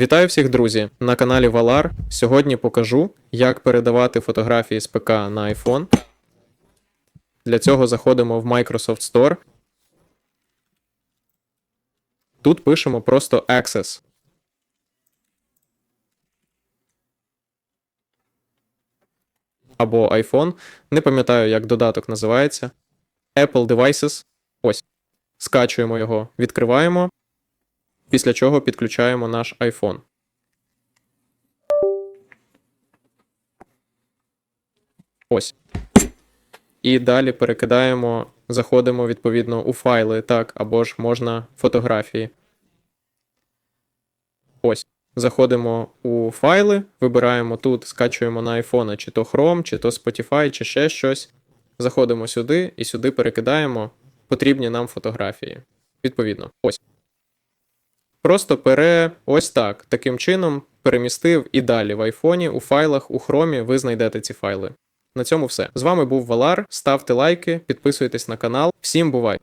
Вітаю всіх, друзі! На каналі Valar. Сьогодні покажу, як передавати фотографії з ПК на iPhone. Для цього заходимо в Microsoft Store. Тут пишемо просто Access. Або iPhone. Не пам'ятаю, як додаток називається. Apple Devices. Ось. Скачуємо його, відкриваємо. Після чого підключаємо наш iPhone. Ось. І далі перекидаємо, заходимо відповідно у файли, так, або ж можна фотографії. Ось. Заходимо у файли, вибираємо тут, скачуємо на iPhone чи то Chrome, чи то Spotify, чи ще щось. Заходимо сюди і сюди перекидаємо потрібні нам фотографії. Відповідно, ось. Просто пере ось так. Таким чином перемістив і далі в айфоні, у файлах, у хромі ви знайдете ці файли. На цьому все. З вами був Валар. Ставте лайки, підписуйтесь на канал. Всім бувай!